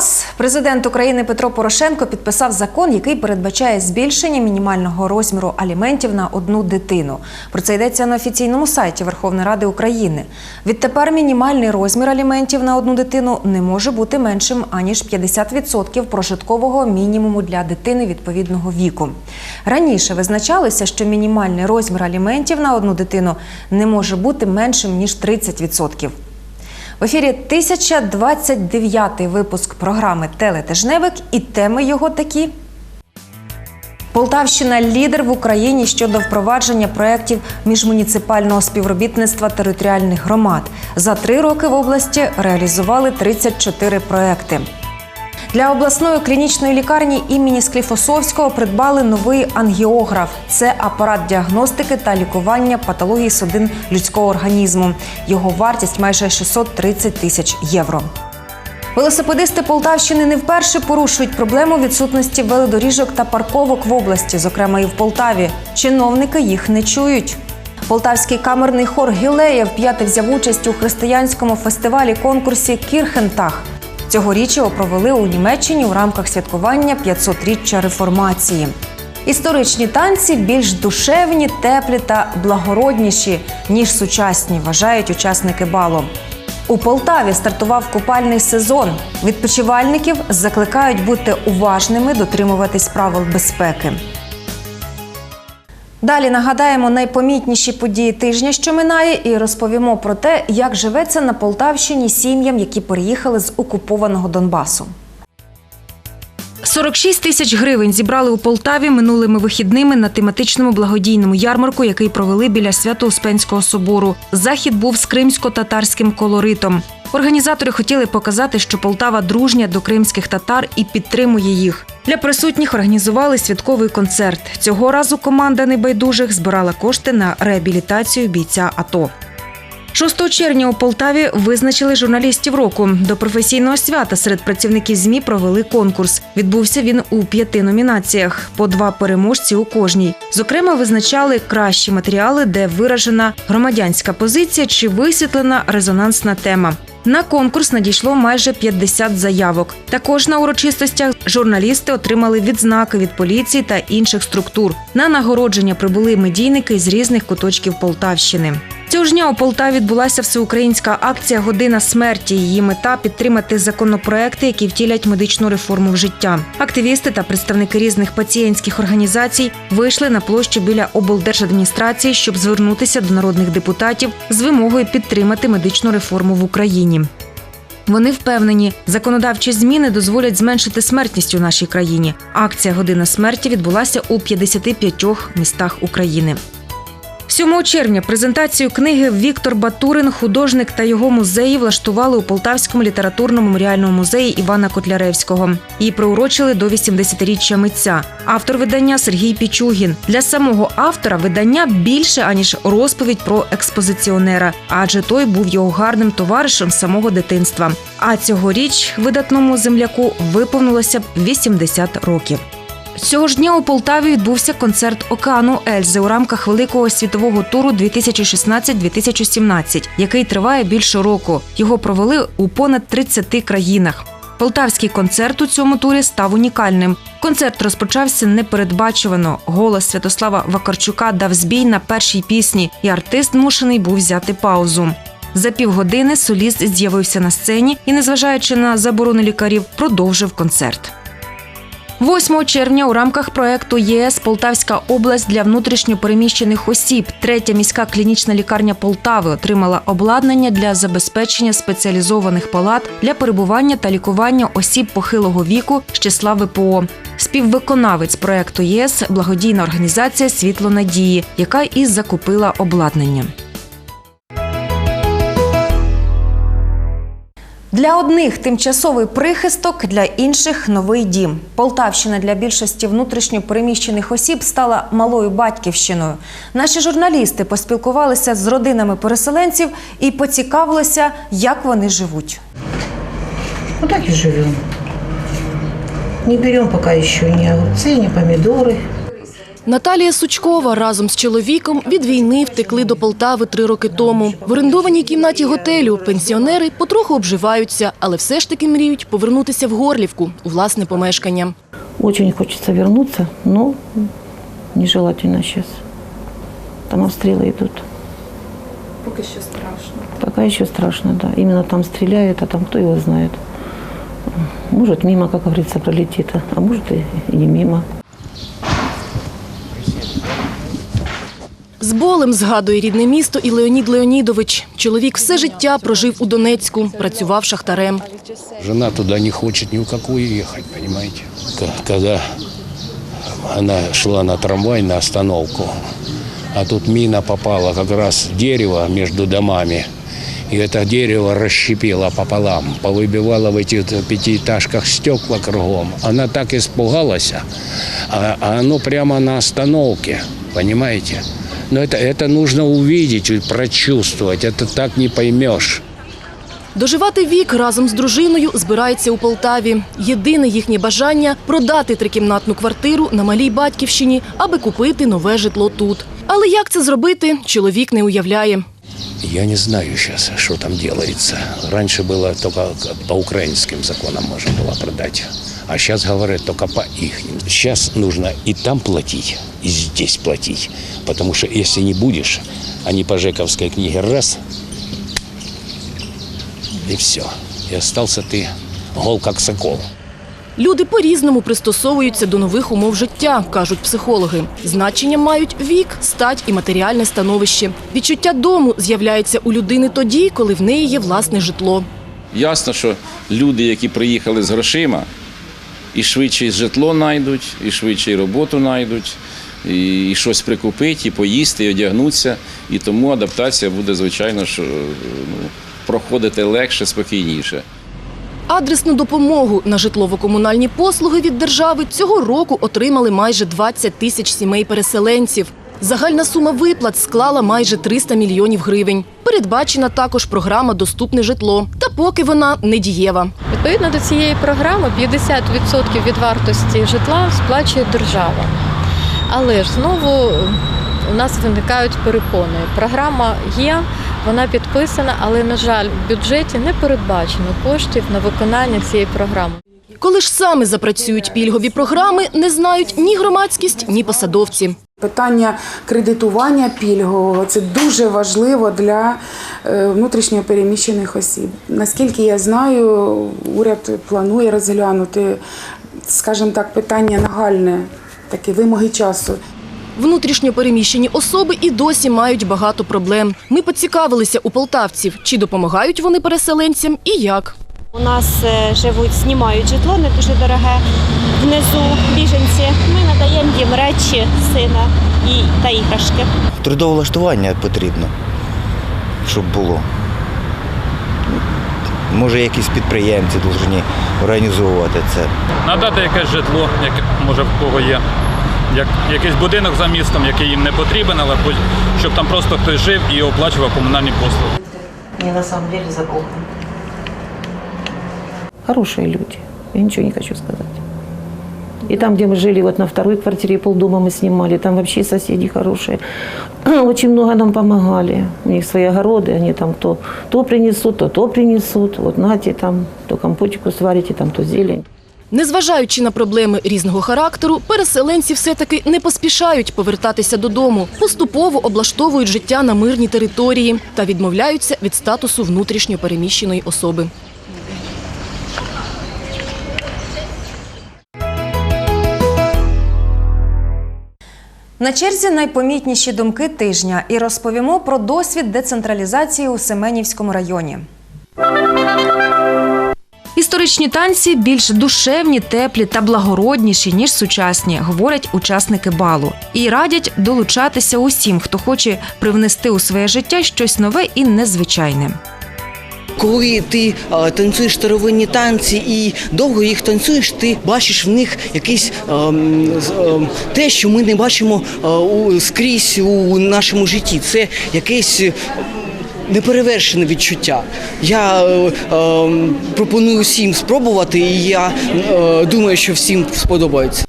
Вас! Президент України Петро Порошенко підписав закон, який передбачає збільшення мінімального розміру аліментів на одну дитину. Про це йдеться на офіційному сайті Верховної Ради України. Відтепер мінімальний розмір аліментів на одну дитину не може бути меншим аніж 50% прожиткового мінімуму для дитини відповідного віку. Раніше визначалося, що мінімальний розмір аліментів на одну дитину не може бути меншим ніж 30%. В ефірі 1029 випуск програми Телетижневик і теми його такі. Полтавщина лідер в Україні щодо впровадження проєктів міжмуніципального співробітництва територіальних громад. За три роки в області реалізували 34 проекти. Для обласної клінічної лікарні імені Скліфосовського придбали новий ангіограф. Це апарат діагностики та лікування патології судин людського організму. Його вартість майже 630 тисяч євро. Велосипедисти Полтавщини не вперше порушують проблему відсутності велодоріжок та парковок в області, зокрема і в Полтаві. Чиновники їх не чують. Полтавський камерний хор Гілея вп'яте взяв участь у християнському фестивалі конкурсі Кірхентах. Цьогоріч його провели у Німеччині у рамках святкування 500-річчя реформації. Історичні танці більш душевні, теплі та благородніші ніж сучасні, вважають учасники балу. У Полтаві стартував купальний сезон. Відпочивальників закликають бути уважними, дотримуватись правил безпеки. Далі нагадаємо найпомітніші події тижня, що минає, і розповімо про те, як живеться на Полтавщині сім'ям, які переїхали з окупованого Донбасу. 46 тисяч гривень зібрали у Полтаві минулими вихідними на тематичному благодійному ярмарку, який провели біля Свято-Успенського собору. Захід був з кримсько-татарським колоритом. Організатори хотіли показати, що Полтава дружня до кримських татар і підтримує їх. Для присутніх організували святковий концерт. Цього разу команда небайдужих збирала кошти на реабілітацію бійця АТО. 6 червня у Полтаві визначили журналістів року. До професійного свята серед працівників ЗМІ провели конкурс. Відбувся він у п'яти номінаціях, по два переможці у кожній. Зокрема, визначали кращі матеріали, де виражена громадянська позиція чи висвітлена резонансна тема. На конкурс надійшло майже 50 заявок. Також на урочистостях журналісти отримали відзнаки від поліції та інших структур. На нагородження прибули медійники з різних куточків Полтавщини. Цього ж дня у Полтаві відбулася всеукраїнська акція Година смерті. Її мета підтримати законопроекти, які втілять медичну реформу в життя. Активісти та представники різних пацієнтських організацій вийшли на площу біля облдержадміністрації, щоб звернутися до народних депутатів з вимогою підтримати медичну реформу в Україні. Вони впевнені, законодавчі зміни дозволять зменшити смертність у нашій країні. Акція Година смерті відбулася у 55 містах України. 7 червня презентацію книги Віктор Батурин, художник та його музеї влаштували у Полтавському літературному меморіальному музеї Івана Котляревського. Її приурочили до 80-річчя митця. Автор видання Сергій Пічугін. Для самого автора видання більше аніж розповідь про експозиціонера, адже той був його гарним товаришем з самого дитинства. А цьогоріч видатному земляку виповнилося б 80 років. Цього ж дня у Полтаві відбувся концерт Океану Ельзи у рамках великого світового туру 2016-2017, який триває більше року. Його провели у понад 30 країнах. Полтавський концерт у цьому турі став унікальним. Концерт розпочався непередбачувано. Голос Святослава Вакарчука дав збій на першій пісні, і артист змушений був взяти паузу. За півгодини соліст з'явився на сцені і, незважаючи на заборону лікарів, продовжив концерт. 8 червня у рамках проекту ЄС Полтавська область для внутрішньопереміщених осіб. Третя міська клінічна лікарня Полтави отримала обладнання для забезпечення спеціалізованих палат для перебування та лікування осіб похилого віку з числа ВПО. Співвиконавець проекту ЄС благодійна організація Світло надії, яка і закупила обладнання. Для одних тимчасовий прихисток, для інших новий дім. Полтавщина для більшості внутрішньо переміщених осіб стала малою батьківщиною. Наші журналісти поспілкувалися з родинами переселенців і поцікавилися, як вони живуть. Ну так и живем. Не берем пока еще ни огурцы, ни помидоры. Наталія Сучкова разом з чоловіком від війни втекли до Полтави три роки тому. В орендованій кімнаті готелю пенсіонери потроху обживаються, але все ж таки мріють повернутися в Горлівку у власне помешкання. Очень хочется вернуться, но нежелательно сейчас. Там обстрелы идут. Поки що страшно. Пока еще страшно, да. Именно там стреляют, а там кто его знает. Может, мимо, как говорится, пролетит, а может и, и не мимо. З болем згадує рідне місто і Леонід Леонідович. Чоловік все життя прожив у Донецьку, працював шахтарем. Жена туда не хочет ни в какую ехать, понимаете. К- Когда она шла на трамвай на остановку, а тут мина попала как раз в дерево между домами. И это дерево расщепило пополам, повыбивало в этих пятиэтажках стекла кругом. Она так испугалась, а, а оно прямо на остановке, понимаете? Но это, это нужно увидеть, и прочувствовать, это так не поймешь. Доживати вік разом з дружиною збирається у Полтаві. Єдине їхнє бажання – продати трикімнатну квартиру на малій батьківщині, аби купити нове житло тут. Але як це зробити, чоловік не уявляє. Я не знаю сейчас, что там делается. Раньше было только по украинским законам можно было продать. А сейчас говорят только по их. Сейчас нужно и там платить, и здесь платить. Потому что если не будешь, они по Жековской книге раз, и все. И остался ты гол как сокол. Люди по-різному пристосовуються до нових умов життя, кажуть психологи. Значення мають вік, стать і матеріальне становище. Відчуття дому з'являється у людини тоді, коли в неї є власне житло. Ясно, що люди, які приїхали з грошима, і швидше житло знайдуть, і швидше роботу знайдуть, і, щось прикупити, і поїсти, і одягнутися. І тому адаптація буде, звичайно, що, ну, проходити легше, спокійніше. Адресну допомогу на житлово-комунальні послуги від держави цього року отримали майже 20 тисяч сімей переселенців. Загальна сума виплат склала майже 300 мільйонів гривень. Передбачена також програма Доступне житло. Та поки вона не дієва. Відповідно до цієї програми 50% від вартості житла сплачує держава. Але ж знову у нас виникають перепони. Програма є, вона підписана, але, на жаль, в бюджеті не передбачено коштів на виконання цієї програми. Коли ж саме запрацюють пільгові програми, не знають ні громадськість, ні посадовці. Питання кредитування пільгового це дуже важливо для е, внутрішньо переміщених осіб. Наскільки я знаю, уряд планує розглянути, скажімо так, питання нагальне, такі вимоги часу. Внутрішньо переміщені особи і досі мають багато проблем. Ми поцікавилися у полтавців, чи допомагають вони переселенцям і як. У нас е, живуть, знімають житло не дуже дороге внизу біженці. Ми надаємо їм речі сина і та іграшки. Трудовлаштування потрібно, щоб було. Може, якісь підприємці повинні організовувати це. надати якесь житло, яке може в кого є. Як якийсь будинок за містом, який їм не потрібен, але щоб там просто хтось жив і оплачував комунальні послуги. Они на самом деле за Хорошие люди. Я ничего не хочу сказать. И там, где мы жили, вот на второй квартире полдома мы снимали, там вообще соседи хорошие. Очень много нам помогали. У них свои огороды, они там то, то принесут, то то принесут. Вот нате там, то компотику сварите, там то зелень. Незважаючи на проблеми різного характеру, переселенці все-таки не поспішають повертатися додому, поступово облаштовують життя на мирній території та відмовляються від статусу внутрішньо переміщеної особи. На черзі найпомітніші думки тижня і розповімо про досвід децентралізації у Семенівському районі. Історичні танці більш душевні, теплі та благородніші ніж сучасні, говорять учасники балу, і радять долучатися усім, хто хоче привнести у своє життя щось нове і незвичайне. Коли ти танцюєш старовинні танці і довго їх танцюєш, ти бачиш в них якесь з- ем, те, що ми не бачимо е, у, скрізь у нашому житті. Це якесь. е, Неперевершене відчуття. Я е, пропоную всім спробувати, і я е, думаю, що всім сподобається.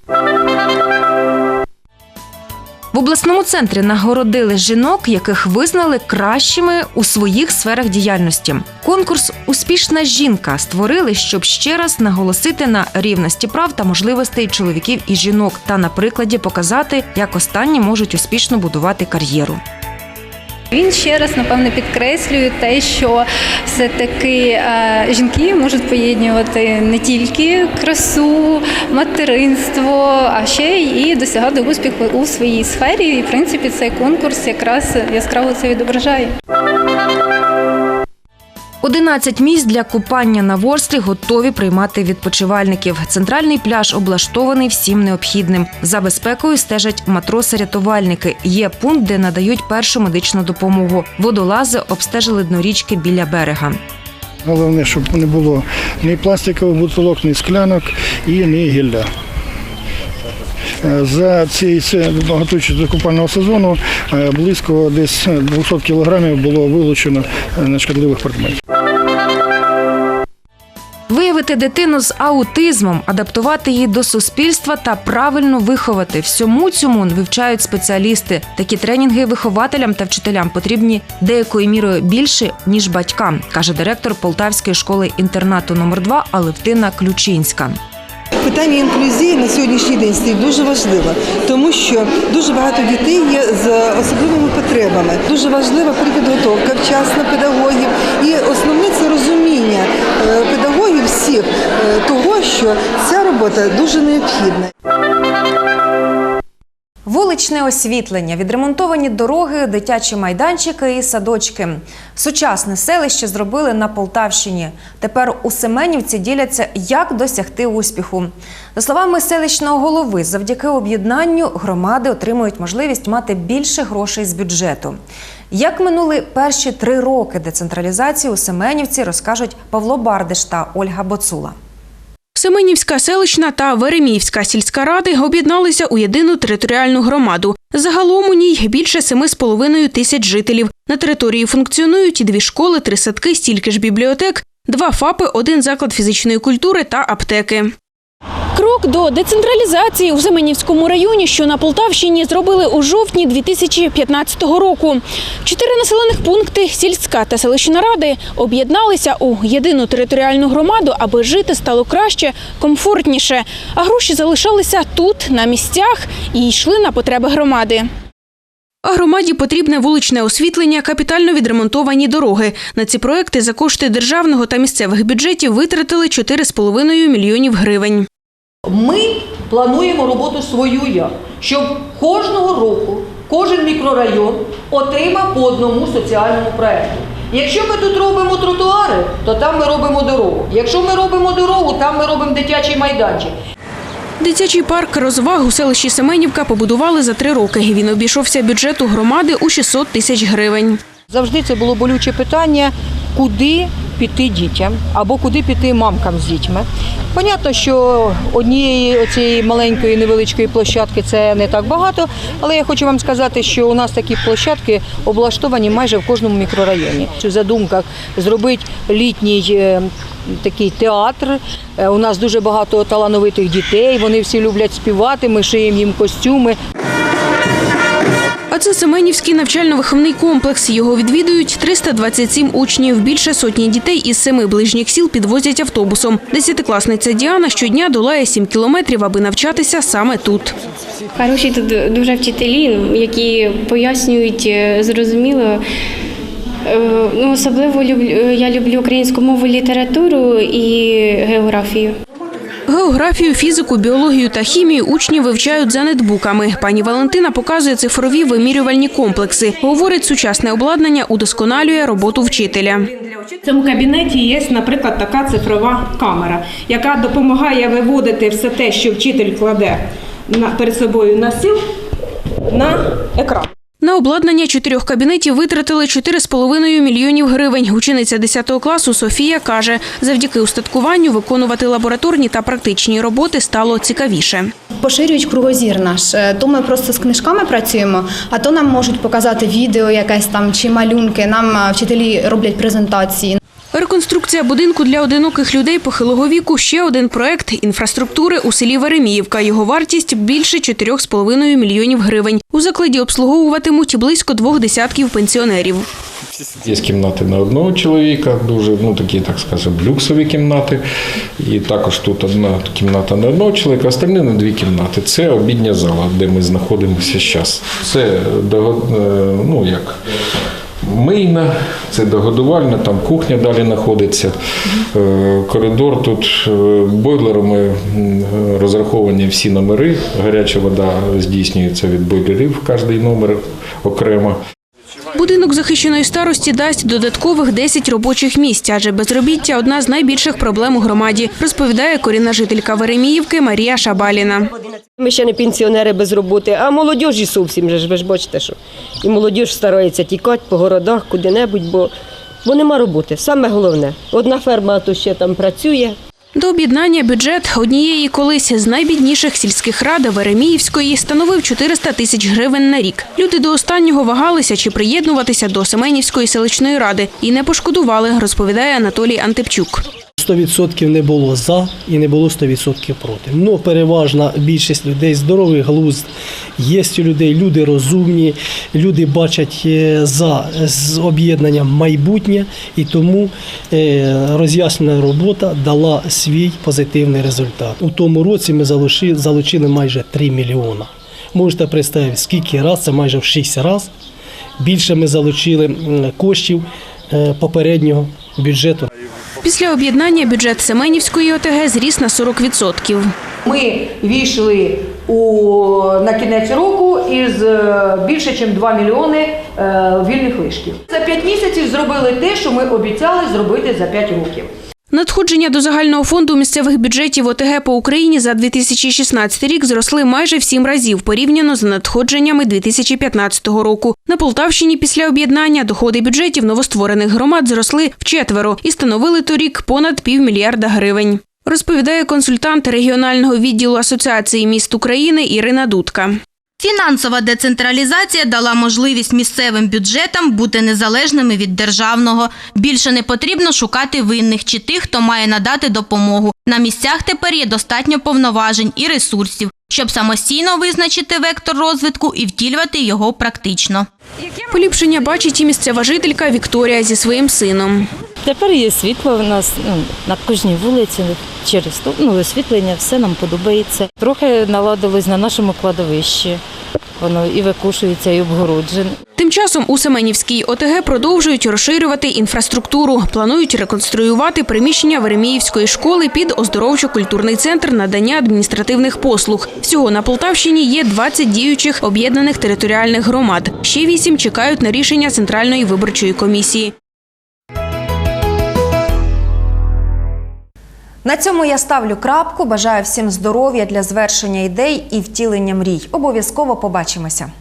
В обласному центрі нагородили жінок, яких визнали кращими у своїх сферах діяльності. Конкурс Успішна жінка створили, щоб ще раз наголосити на рівності прав та можливостей чоловіків і жінок, та на прикладі показати, як останні можуть успішно будувати кар'єру. Він ще раз напевно підкреслює те, що все-таки е, жінки можуть поєднувати не тільки красу, материнство, а ще і досягати успіху у своїй сфері. І в принципі цей конкурс якраз яскраво це відображає. 11 місць для купання на Ворслі готові приймати відпочивальників. Центральний пляж облаштований всім необхідним. За безпекою стежать матроси-рятувальники. Є пункт, де надають першу медичну допомогу. Водолази обстежили дно річки біля берега. Головне, щоб не було ні пластикових бутилок, ні склянок і ні гілля. Е, За цей це, готуючись до сезону, е, близько десь 200 кілограмів було вилучено е, нешкідливих предметів. Виявити дитину з аутизмом, адаптувати її до суспільства та правильно виховати. Всьому цьому вивчають спеціалісти. Такі тренінги вихователям та вчителям потрібні деякою мірою більше ніж батькам, каже директор Полтавської школи інтернату номер 2 Алевтина Ключинська. Питання інклюзії на сьогоднішній день стоїть дуже важливо, тому що дуже багато дітей є з особливими потребами. Дуже важлива підготовка вчасно педагогів. І основне це розуміння е, педагогів всіх е, того, що ця робота дуже необхідна. Вуличне освітлення, відремонтовані дороги, дитячі майданчики і садочки. Сучасне селище зробили на Полтавщині. Тепер у Семенівці діляться, як досягти успіху. За словами селищного голови, завдяки об'єднанню громади отримують можливість мати більше грошей з бюджету. Як минули перші три роки децентралізації у Семенівці, розкажуть Павло Бардиш та Ольга Боцула. Семенівська селищна та Вереміївська сільська ради об'єдналися у єдину територіальну громаду. Загалом у ній більше 7,5 тисяч жителів. На території функціонують дві школи, три садки, стільки ж бібліотек, два ФАПи, один заклад фізичної культури та аптеки. Крок до децентралізації у Семенівському районі, що на Полтавщині, зробили у жовтні 2015 року. Чотири населених пункти сільська та селищна ради об'єдналися у єдину територіальну громаду, аби жити стало краще, комфортніше. А гроші залишалися тут, на місцях, і йшли на потреби громади. Громаді потрібне вуличне освітлення, капітально відремонтовані дороги. На ці проекти за кошти державного та місцевих бюджетів витратили 4,5 мільйонів гривень. Ми плануємо роботу свою як, щоб кожного року кожен мікрорайон отримав по одному соціальному проєкту. Якщо ми тут робимо тротуари, то там ми робимо дорогу. Якщо ми робимо дорогу, там ми робимо дитячий майданчик. Дитячий парк розваг у селищі Семенівка побудували за три роки. Він обійшовся бюджету громади у 600 тисяч гривень. Завжди це було болюче питання, куди піти дітям або куди піти мамкам з дітьми. Понятно, що однієї цієї маленької невеличкої площадки це не так багато, але я хочу вам сказати, що у нас такі площадки облаштовані майже в кожному мікрорайоні. В задумках зробити літній е, такий театр. Е, У нас дуже багато талановитих дітей, вони всі люблять співати, ми шиємо їм костюми. Це Семенівський навчально-виховний комплекс. Його відвідують 327 учнів. Більше сотні дітей із семи ближніх сіл підвозять автобусом. Десятикласниця Діана щодня долає 7 кілометрів, аби навчатися саме тут. Хороші тут дуже вчителі, які пояснюють е, зрозуміло. Е, Ну, особливо люблю, я люблю українську мову, літературу і географію. Географію, фізику, біологію та хімію учні вивчають за нетбуками. Пані Валентина показує цифрові вимірювальні комплекси. Говорить, сучасне обладнання удосконалює роботу вчителя. В цьому кабінеті є, наприклад, така цифрова камера, яка допомагає виводити все те, що вчитель кладе перед собою на стіл, на екран. На обладнання чотирьох кабінетів витратили 4,5 мільйонів гривень. Учениця 10 класу Софія каже, завдяки устаткуванню виконувати лабораторні та практичні роботи стало цікавіше. Поширюють кругозір наш. Е, То ми просто з книжками працюємо, а то нам можуть показати відео якесь там чи малюнки. Нам е, вчителі роблять презентації. Реконструкція будинку для одиноких людей похилого віку ще один проект інфраструктури у селі Вереміївка. Його вартість більше 4,5 мільйонів гривень. У закладі обслуговуватимуть близько двох десятків пенсіонерів. Є кімнати на одного чоловіка, дуже ну такі, так скажемо, люксові кімнати. І також тут одна кімната на одного чоловіка, остальні на дві кімнати. Це обідня зала, де ми знаходимося зараз. Це е, ну як. Мийна, це догодувальна, там кухня далі знаходиться. Е, Коридор тут е, бойлерами розраховані всі номери. Гаряча вода здійснюється від бойлерів, кожний номер окремо. Будинок захищеної старості дасть додаткових 10 робочих місць, адже безробіття одна з найбільших проблем у громаді, розповідає корінна жителька Вереміївки Марія Шабаліна. Ми ще не пенсіонери без роботи, а молодіжі зовсім же ви ж бачите, що і молодіж старається тікати по городах куди-небудь, бо, бо нема роботи. Саме головне. Одна ферма то ще там працює, До об'єднання бюджет однієї колись з найбідніших сільських рад Вереміївської становив 400 тисяч гривень на рік. Люди до останнього вагалися чи приєднуватися до Семенівської селищної ради і не пошкодували, розповідає Анатолій Антипчук. 100% не було за і не було 100% проти. Ну, переважна більшість людей здоровий глузд. Є у людей люди розумні, люди бачать е, за з об'єднанням майбутнє, і тому е, роз'яснена робота дала свій позитивний результат. У тому році ми залучили, майже 3 мільйона. Можете представити, скільки раз, це майже в 6 разів. Більше ми залучили коштів е, попереднього бюджету. Після об'єднання бюджет Семенівської ОТГ зріс на 40%. Ми війшли на кінець року із е, більше, ніж 2 мільйони е, вільних лишків. За 5 місяців зробили те, що ми обіцяли зробити за 5 років. Надходження до загального фонду місцевих бюджетів ОТГ по Україні за 2016 рік зросли майже в сім разів порівняно з надходженнями 2015 року. На Полтавщині після об'єднання доходи бюджетів новостворених громад зросли вчетверо і становили торік понад півмільярда гривень. Розповідає консультант регіонального відділу Асоціації міст України Ірина Дудка. Фінансова децентралізація дала можливість місцевим бюджетам бути незалежними від державного. Більше не потрібно шукати винних чи тих, хто має надати допомогу. На місцях тепер є достатньо повноважень і ресурсів, щоб самостійно визначити вектор розвитку і втілювати його практично. Поліпшення бачить і місцева жителька Вікторія зі своїм сином. Тепер є світло в нас ну, на кожній вулиці через ну, освітлення, все нам подобається. Трохи наладилось на нашому кладовищі. Воно і викушується, і обгороджене. Тим часом у Семенівській ОТГ продовжують розширювати інфраструктуру. Планують реконструювати приміщення Вереміївської школи під оздоровчо-культурний центр надання адміністративних послуг. Всього на Полтавщині є 20 діючих об'єднаних територіальних громад. Ще вісім чекають на рішення Центральної виборчої комісії. На цьому я ставлю крапку. Бажаю всім здоров'я для звершення ідей і втілення мрій. Обов'язково побачимося.